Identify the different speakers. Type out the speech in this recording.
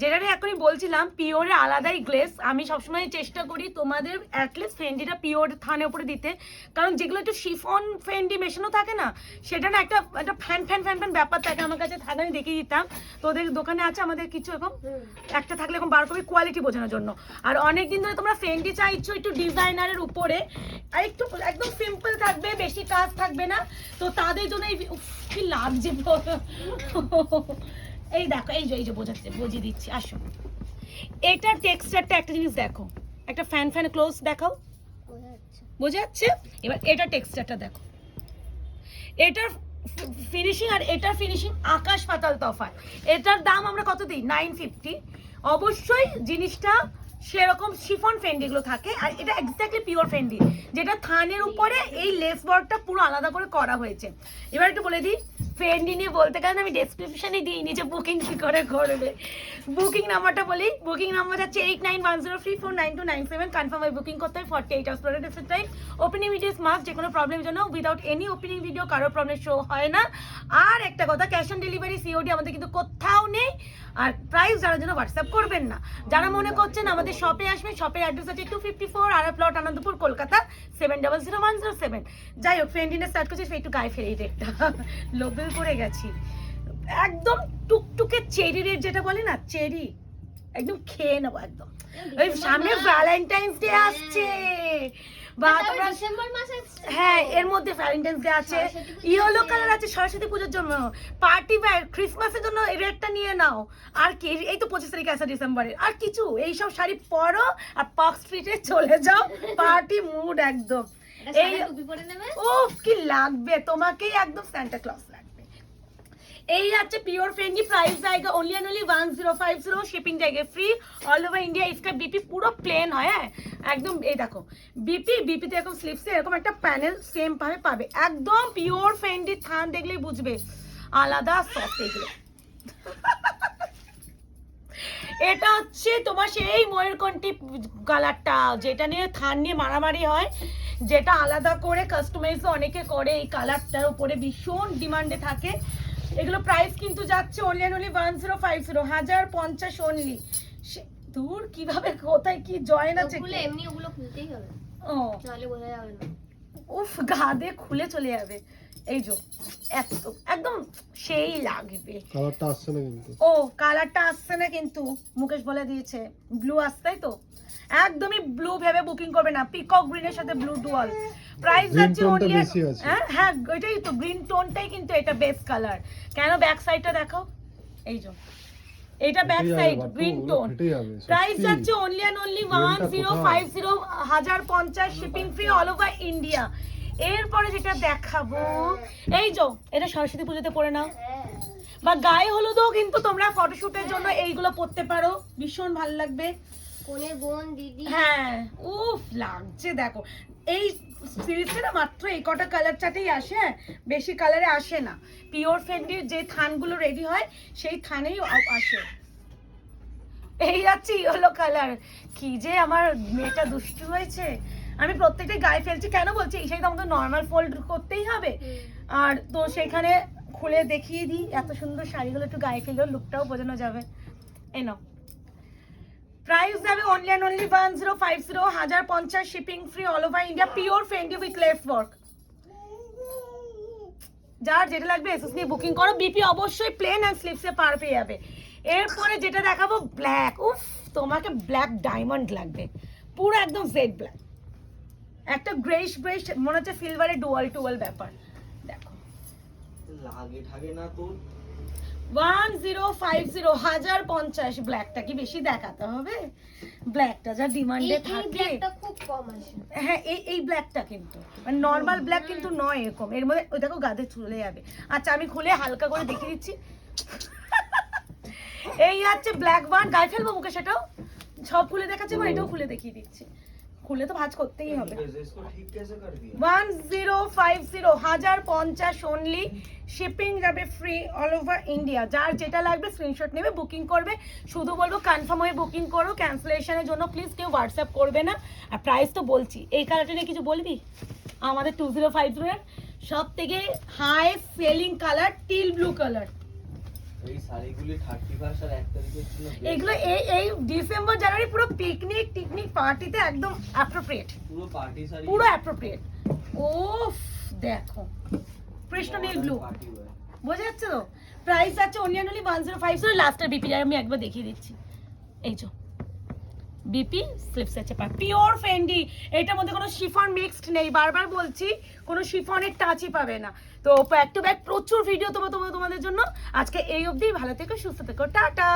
Speaker 1: যেটা এখনই বলছিলাম, পিওরের আলাদাই গ্লেস আমি সবসময় চেষ্টা করি তোমাদের অ্যাটলিস্ট ফেন্ডিটা পিওর থানের উপরে দিতে। কারণ যেগুলো একটু শিফন ফেন্ডি মেশানো থাকে না, সেটা না একটা একটা ফ্যান ফ্যান ফ্যান ফ্যান ব্যাপার থাকে। আমার কাছে থাকে আমি দেখিয়ে দিতাম। তোদের দোকানে আছে আমাদের কিছু এরকম একটা থাকলে এরকম বার করবি কোয়ালিটি বোঝানোর জন্য। আর অনেক দিন ধরে তোমরা ফেন্ডি চাইছো একটু ডিজাইনারের উপরে। আর একটু একদম সিম্পল থাকবে, বেশি কাজ থাকবে না। তো তাদের জন্য এই কি লাগছে। এই দেখো এই যে এই যে বোঝাচ্ছে বুঝিয়ে দিচ্ছি আসো। এটার টেক্সচারটা একটা জিনিস দেখো। একটা ফ্যান ফ্যান ক্লোজ দেখাও। বোঝা যাচ্ছে এবার এটার টেক্সচারটা দেখো। এটার ফিনিশিং আর এটার ফিনিশিং আকাশ পাতাল তফাৎ। এটার দাম আমরা কত দিই? নাইন ফিফটি অবশ্যই জিনিসটা সেরকম শিফন ফেন্ডি গুলো থাকে আর এটা এক্স্যাক্টলি পিওর ফেন্ডি যেটা থানের উপরে এই লেস ওয়ার্কটা পুরো আলাদা করে করা হয়েছে। এবার একটু বলে দিই ফেন্ডি নিয়ে বলতে গেলে আমি ডেসক্রিপশনে দিই নিচে বুকিং কী করে করবে। বুকিং নাম্বারটা বলি বুকিং নাম্বার হচ্ছে eight nine one zero three four nine two nine seven confirm হয়ে বুকিং করতে হয় forty eight hours product time opening video must যে কোনো প্রবলেমের জন্য উইদাউট এনি ওপেনিং ভিডিও কারোর প্রবলেম শো হয় না। আর একটা কথা ক্যাশ অন ডেলিভারি সিওডি আমাদের কিন্তু কোথাও নেই। আর প্রাইস জানার জন্য হোয়াটসঅ্যাপ করবেন না, যারা মনে করছেন আমাদের শপে আসবেন শপের অ্যাড্রেস আছে টু ফিফটি ফোর আর plot Anandapur, Kolkata seven double zero one zero seven যাই হোক ফ্রেন্ডিনে স্টার্ট করছি একটু গায়ে ফেলে এই একটা পড়ে গেছি। একদম টুকটুকে চেরি রেট যেটা বলে না চেরি। একদম খেয়ে নেব একদম। ওই সামনে ভ্যালেন্টাইন্স ডে আসছে। বা তোমরা হ্যাঁ এর মধ্যে ভ্যালেন্টাইন্স ডে আছে। ইয়েলো কালার আছে সরস্বতী পুজোর জন্য। পার্টি ওয়্যার ক্রিসমাসের জন্য এই রেডটা নিয়ে নাও। আর কি এই তো পঁচিশ তারিখ আছে ডিসেম্বরে আর কিছু এই সব শাড়ি পরো আর পার্ক স্ট্রিটে চলে যাও। পার্টি মুড একদম। এই উফ কি লাগবে? তোমাকেই একদম স্যান্টা ক্লজ লাগবে। এই আছে পিওর ফ্রেন্ডলি প্রাইস জায়গা only and only one zero five zero shipping জায়গা ফ্রি অল ওভার ইন্ডিয়া ইসকা বিপি পুরো প্লেন হয় হ্যাঁ? একদম, এই দেখো বিপি বিপিতে এরকম স্লিপসে এরকম একটা প্যানেল সেম ভাবে পাবে। একদম পিওর ফ্রেন্ডলি থান দেখলেই বুঝবে, আলাদা সফট এগুলো। এটা হচ্ছে তোমার সেই ময়ূরকণ্ঠী কালারটা, যেটা নিয়ে থান নিয়ে মারামারি হয়, যেটা আলাদা করে কাস্টমাইজ অনেকে করে, এই কালারটার উপরে ভীষণ ডিমান্ডে থাকে। এগুলো প্রাইস কিন্তু যাচ্ছে only only one zero five zero হাজার পঞ্চাশ অনলি দূর কীভাবে কোথায় কি জয়েন আছে
Speaker 2: এমনি ওগুলো খুলতেই হবে।
Speaker 1: ও।
Speaker 2: তাহলে বোঝা যাবে না।
Speaker 1: উফ গাদে খুলে চলে যাবে। এই যে এত একদম সেই লাগবে।
Speaker 3: কালারটা আসছে না কিন্তু।
Speaker 1: ও কালারটা আসছে না কিন্তু মুকেশ বলে দিয়েছে। ব্লু আসছে তো? একদমই ব্লু ভেবে বুকিং করবে না। পিকক গ্রিনের সাথে ব্লু ডুয়াল প্রাইস যাচ্ছে
Speaker 3: আছে।
Speaker 1: হ্যাঁ হ্যাঁ ওইটাই তো গ্রিন টোনটাই কিন্তু এটা বেস্ট কালার কেন ব্যাক সাইডটা দেখো এই যে এটা back side green tone price যাচ্ছে only and only one zero? Five zero হাজার পঞ্চাশ shipping free all over India এরপরে যেটা দেখাবো এই যে এটা সরস্বতী পুজোতে পরে নাও। বা গায়ে হলুদও কিন্তু তোমরা ফটোশুটের জন্য এইগুলো পরতে পারো। ভীষণ ভালো লাগবে।
Speaker 2: কোনে বোন দিদি।
Speaker 1: হ্যাঁ উফ লাগছে দেখো। এই সিরিজটা না মাত্র এই কটা কালার চাটেই আসে হ্যাঁ? বেশি কালারে আসে না। পিওর ফেন্ডির যে থানগুলো রেডি হয় সেই থানেই আসে। এই যাচ্ছে ইয়েলো কালার কি যে আমার মেয়েটা দুষ্টু হয়েছে। আমি প্রত্যেকটাই গায়ে ফেলছি। কেন বলছি? এই শাড়ি তো আমাকে নর্মাল ফোল্ড করতেই হবে। আর তো সেখানে খুলে দেখিয়ে দিই। এত সুন্দর শাড়িগুলো একটু গায়ে ফেলেও লুকটাও বোঝানো যাবে। এই নাও। প্রাইস যাবে only and only one zero five zero হাজার পঞ্চাশ shipping free all over India pure Fendi with less work যার যেটা লাগবে এসএস নিয়ে বুকিং করো বিপি অবশ্যই প্লেন অ্যান্ড স্লিপসে পার পেয়ে যাবে। এরপরে যেটা দেখাবো ব্ল্যাক উফ, তোমাকে ব্ল্যাক ডায়মন্ড লাগবে। পুরো একদম জেড ব্ল্যাক একটা গ্রেশ গ্রেশ মনে হচ্ছে সিলভারের ডুয়াল টুয়াল ব্যাপার। দেখো।
Speaker 4: লাগে ঠাগে না তোর।
Speaker 1: ওয়ান জিরো ফাইভ জিরো হাজার পঞ্চাশ ব্ল্যাকটা কি বেশি দেখাতে হবে? ব্ল্যাকটা যা
Speaker 2: এই এই ব্ল্যাকটা
Speaker 1: কিন্তু। মানে নর্মাল ব্ল্যাক কিন্তু নয় এরকম। এর মধ্যে ওই দেখো গাদে চলে যাবে। আচ্ছা আমি খুলে হালকা করে দেখে দিচ্ছি। এই হচ্ছে ব্ল্যাক ওয়ান গায়ে ফেলব মুখে সেটাও? সব খুলে দেখাচ্ছে এটাও খুলে দেখিয়ে দিচ্ছি। খুলে তো ভাজ করতেই হবে। ওয়ান জিরো ফাইভ জিরো হাজার পঞ্চাশ অনলি শিপিং যাবে ফ্রি অল ওভার ইন্ডিয়া যার যেটা লাগবে স্ক্রিনশট নেবে বুকিং করবে। শুধু বলব কনফার্ম হয়ে বুকিং করো। ক্যান্সেলেশনের জন্য প্লিজ কেউ হোয়াটসঅ্যাপ করবে না। আর প্রাইস তো বলছি। এই কালারটা নিয়ে কিছু বলবি? আমাদের টু জিরো ফাইভ জিরোর সব থেকে high selling colour teal blue colour
Speaker 4: এই।
Speaker 1: এগুলো এই এই ডিসেম্বর জানুয়ারি পুরো পিকনিক টিকনিক পার্টিতে একদম অ্যাপ্রোপ্রিয়েট
Speaker 4: পুরো পার্টি
Speaker 1: পুরো অ্যাপ্রোপ্রিয়েট ও দেখো। কৃষ্ণ নীল ব্লু বোঝা যাচ্ছে তো? প্রাইস আছে অন্যান্যলি ওয়ান জিরো ফাইভ জিরো লাস্টের বিপি আমি একবার দেখিয়ে দিচ্ছি। এই যে বিপি স্লিপস আছে পা পিওর ফেন্ডি এটার মধ্যে কোনো শিফন মিক্সড নেই। বারবার বলছি, কোনো শিফনের টাচই পাবে না। তো ব্যাক টু ব্যাক প্রচুর ভিডিও তোমার তোমাদের জন্য। আজকে এই অবধি, ভালো থেকো, সুস্থ থেকো, টাটা!